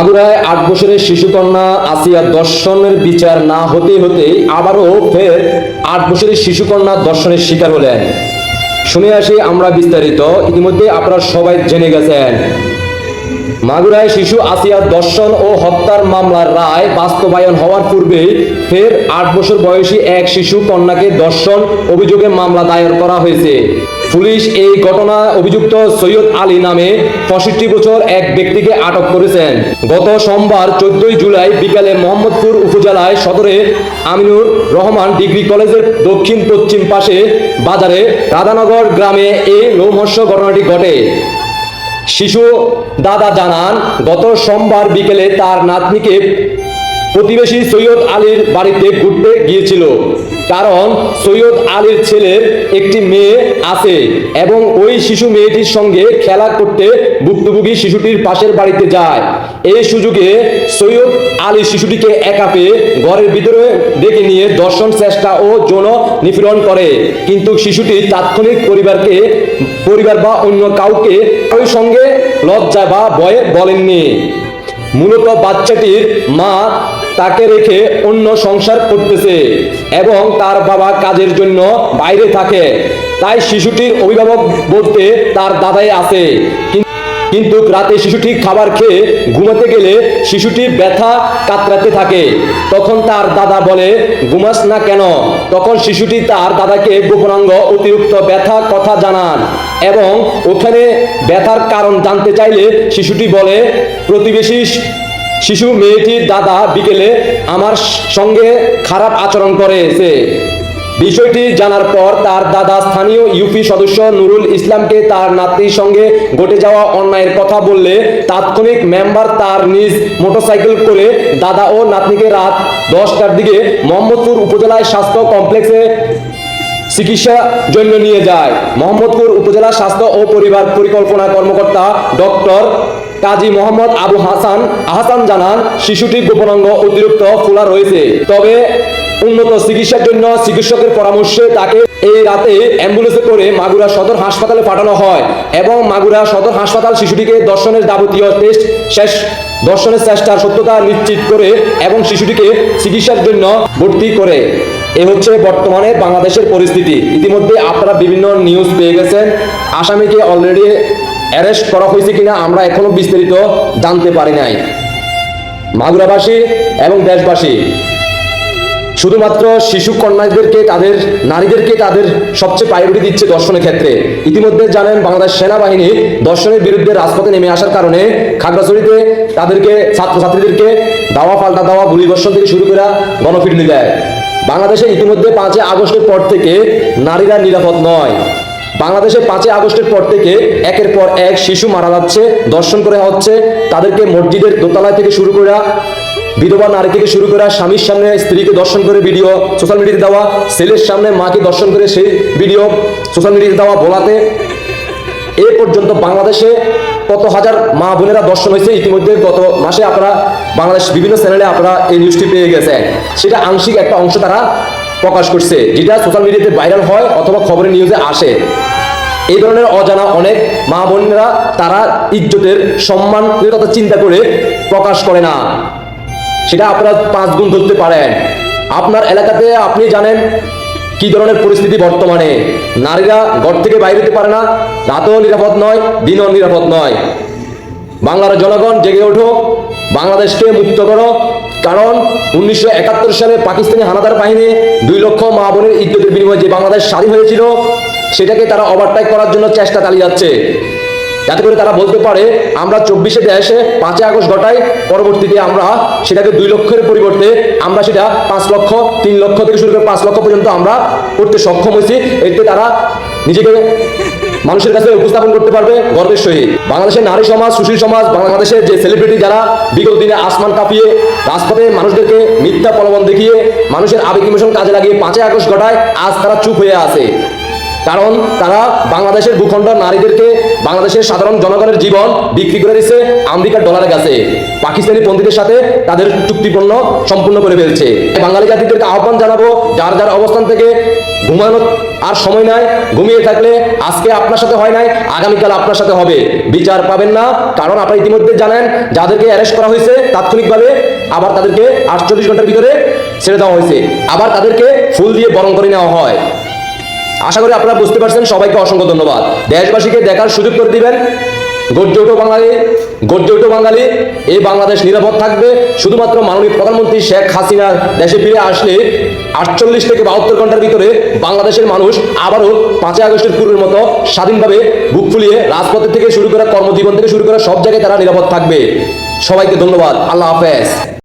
মাগুরায় আট বছরের শিশুকন্যা আসিয়া দর্শনের বিচার না হতে হতে আবারও ফের আট বছরের শিশুকন্যা দর্শনের শিকার হলেন। শুনে আসি আমরা বিস্তারিত, ইতিমধ্যে আপনারা সবাই জেনে গেছেন। মাগুরায় শিশু আসিয়া দর্শন ও হত্যার মামলার রায় বাস্তবায়ন হওয়ার পূর্বেই ফের আট বছর বয়সী এক শিশু কন্যাকে দর্শন অভিযোগে মামলা দায়ের করা হয়েছে। পুলিশ এই ঘটনা অভিযুক্ত সৈয়দ আলী নামে পঁয়ষট্টি বছর এক ব্যক্তিকে আটক করেছেন। গত সোমবার চোদ্দই জুলাই বিকালে মোহাম্মদপুর উপজেলায় সদরে আমিনুর রহমান ডিগ্রি কলেজের দক্ষিণ পশ্চিম পাশে বাজারে রাধানগর গ্রামে এই লোমহর্ষ ঘটনাটি ঘটে। শিশু দাদা জানান, গত সোমবার বিকেলে তার নাতনিকে প্রতিবেশী সৈয়দ আলীর বাড়িতে ঘুরতে গিয়েছিল। কারণ সৈয়দ আলীর ছেলের একটি মেয়ে আছে এবং ওই শিশু মেয়েটির সঙ্গে খেলা করতে ভুক্তভোগী শিশুটির পাশের বাড়িতে যায়। এই সুযোগে সৈয়দ আলী শিশুটিকে একা পেয়ে ঘরের ভিতরে ডেকে নিয়ে দর্শন চেষ্টা ও যৌন নিপীড়ন করে। কিন্তু শিশুটি তাৎক্ষণিক পরিবারকে, পরিবার বা অন্য কাউকে ওই সঙ্গে লজ্জা বা ভয়ে বলেননি। মূলত বাচ্চাটির মা তাকে রেখে অন্য সংসার করতেছে এবং তার বাবা কাজের জন্য বাইরে থাকে। তাই শিশুটির অভিভাবক বলতে তার দাদাই আছে। কিন্তু রাতে শিশুটি খাবার খেয়ে ঘুমাতে গেলে শিশুটি ব্যথা কাতরাতে থাকে। তখন তার দাদা বলে, ঘুমাস না কেন? তখন শিশুটি তার দাদাকে গোপনাঙ্গ অতিরিক্ত ব্যথা কথা জানান এবং ওখানে ব্যথার কারণ জানতে চাইলে শিশুটি বলে, প্রতিবেশী শিশু মেয়েটির দাদা বিকেলে আমার সঙ্গে খারাপ আচরণ করেছে বিষয়টি জানার পর তার দাদা স্থানীয় ইউপি সদস্য নুরুল ইসলামকে তার নাতনির সঙ্গে ঘটে যাওয়া অন্যায়ের কথা বললে তাৎক্ষণিক মেম্বার তার নিজ মোটরসাইকেল করে দাদা ও নাতনিকে রাত দশটার দিকে মোহাম্মদপুর উপজেলায় স্বাস্থ্য কমপ্লেক্সে চিকিৎসা জন্য নিয়ে যায়। মোহাম্মদপুর উপজেলা স্বাস্থ্য ও পরিবার পরিকল্পনা কর্মকর্তা ডক্টর কাজী মোহাম্মদ আবু হাসান আহসান জানান শিশুটির গোপনাঙ্গ অতিরিক্ত ফোলা রয়েছে। তবে উন্নত চিকিৎসার জন্য চিকিৎসকের পরামর্শে তাকে এই রাতে অ্যাম্বুলেন্সে করে মাগুরা সদর হাসপাতালে পাঠানো হয় এবং মাগুরা সদর হাসপাতাল শিশুটিকে দর্শনের যাবতীয় টেস্ট শেষ, দর্শনের চেষ্টার সত্যতা নিশ্চিত করে এবং শিশুটিকে চিকিৎসার জন্য ভর্তি করে। এ হচ্ছে বর্তমানে বাংলাদেশের পরিস্থিতি। ইতিমধ্যে আপনারা বিভিন্ন নিউজ পেয়ে গেছেন। আসামিকে অলরেডি অ্যারেস্ট করা হয়েছে কিনা আমরা এখনও বিস্তারিত জানতে পারি নাই। মাগুরাবাসী এবং দেশবাসী, শুধুমাত্র শিশু কন্যাদেরকে তাদের, নারীদেরকে তাদের সবচেয়ে প্রায়োরিটি দিচ্ছে দর্শনের ক্ষেত্রে। ইতিমধ্যে জানেন, বাংলাদেশ সেনাবাহিনী দর্শনের বিরুদ্ধে রাজপথে নেমে আসার কারণে খাগড়াছড়িতে তাদেরকে, ছাত্রছাত্রীদেরকে দাওয়া পাল্টা দাওয়া গুলিবর্ষণ থেকে শুরু করে গণপিটুনি দেয়। বাংলাদেশে ইতিমধ্যে পাঁচই আগস্টের পর থেকে নারীরা নিরাপদ নয়। বাংলাদেশে পাঁচই আগস্টের পর থেকে একের পর এক শিশু মারা যাচ্ছে, দর্শন করে হচ্ছে। তাদেরকে মসজিদের দোতলায় থেকে শুরু করে, বিধবা নারী থেকে শুরু করে, স্বামীর সামনে স্ত্রীকে দর্শন করে ভিডিও, সোশ্যাল মিডিয়াতে দেওয়া, ছেলের সামনে মাকে দর্শন করে সেই ভিডিও, সোশ্যাল মিডিয়াতে দেওয়া বলাতে। এ পর্যন্ত বাংলাদেশে কত হাজার মা বোনেরা দর্শন হয়েছে ইতিমধ্যে গত মাসে আপনারা বাংলাদেশ বিভিন্ন চ্যানেলে আপনারা এই নিউজটি পেয়ে গেছেন। সেটা আংশিক একটা অংশ তারা প্রকাশ করছে। যেটা সোশ্যাল মিডিয়াতে ভাইরাল হয় অথবা খবরের নিউজে আসে। এই ধরনের অজানা অনেক মা বোনেরা তারা ইজ্জতের সম্মানের কথা চিন্তা করে প্রকাশ করে না। সেটা আপনারা পাঁচ গুণ ধরতে পারেন। আপনার এলাকাতে আপনি জানেন কি ধরনের পরিস্থিতি বর্তমানে। নারীরা ঘর থেকে বাইরে যেতে পারে না, রাতেও নিরাপদ নয়, দিনও নিরাপদ নয়। বাংলার জনগণ জেগে ওঠো বাংলাদেশকে মুক্ত করো। কারণ উনিশশো একাত্তর সালে পাকিস্তানি হানাদার বাহিনী দুই লক্ষ মা বোনের ইজ্জতের বিনিময়ে যে বাংলাদেশ স্বাধীন হয়েছিল সেটাকে তারা ওভারটাইক করার জন্য চেষ্টা চালিয়ে যাচ্ছে। যাতে করে তারা বলতে পারে, আমরা চব্বিশে দেশে পাঁচই আগস্ট ঘটাই, পরবর্তীতে আমরা সেটাকে দুই লক্ষের পরিবর্তে আমরা সেটা পাঁচ লক্ষ, তিন লক্ষ থেকে শুরু করে পাঁচ লক্ষ পর্যন্ত আমরা করতে সক্ষম হয়েছি। এতে তারা নিজেকে মানুষের কাছে উপস্থাপন করতে পারবে, গর্বের সহিত। বাংলাদেশের নারী সমাজ, সুশীল সমাজ, বাংলাদেশের যে সেলিব্রিটি যারা বিগত দিনে আসমান কাঁপিয়ে, রাজপথে মানুষদেরকে মিথ্যা প্রলোভন দেখিয়ে, মানুষের আবেগ ইমোশন কাজে লাগিয়ে পাঁচই আগস্ট ঘটায়, আজ তারা চুপ হয়ে আছে। কারণ তারা বাংলাদেশের ভূখণ্ড নারীদেরকে বাংলাদেশের সাধারণ জনগণের জীবন বিক্রি করে দিচ্ছে আমেরিকার ডলারের কাছে। পাকিস্তানি পন্থীদের সাথে তাদের চুক্তিপূর্ণ সম্পূর্ণ করে ফেলছে। বাঙালি জাতিদেরকে আহ্বান জানাব, যার যার অবস্থান থেকে ঘুমানো আর সময় নাই, ঘুমিয়ে থাকলে আজকে আপনার সাথে হয় নাই, আগামীকাল আপনার সাথে হবে। বিচার পাবেন না, কারণ আপনারা ইতিমধ্যে জানেন, যাদেরকে অ্যারেস্ট করা হয়েছে, তাৎক্ষণিকভাবে আবার তাদেরকে আটচল্লিশ ঘণ্টার ভিতরে ছেড়ে দেওয়া হয়েছে। আবার তাদেরকে ফুল দিয়ে বরণ করে নেওয়া হয়। আশা করি আপনারা বুঝতে পারছেন, সবাইকে অসংখ্য ধন্যবাদ। দেশবাসীকে দেখার সুযোগ করে দিবেন। গর্জে ওঠো বাঙালি, গর্জে ওঠো বাঙালি। এই বাংলাদেশ নিরাপদ থাকবে। শুধুমাত্র মাননীয় প্রধানমন্ত্রী শেখ হাসিনা দেশে ফিরে আসলে আটচল্লিশ থেকে বাহাত্তর ঘণ্টার ভিতরে বাংলাদেশের মানুষ আবারও পাঁচই আগস্টের পূর্বের মতো স্বাধীনভাবে বুক ফুলিয়ে রাজপথের থেকে শুরু করে কর্মজীবন থেকে শুরু করে সব জায়গায় তারা নিরাপদ থাকবে। সবাইকে ধন্যবাদ। আল্লাহ হাফেজ।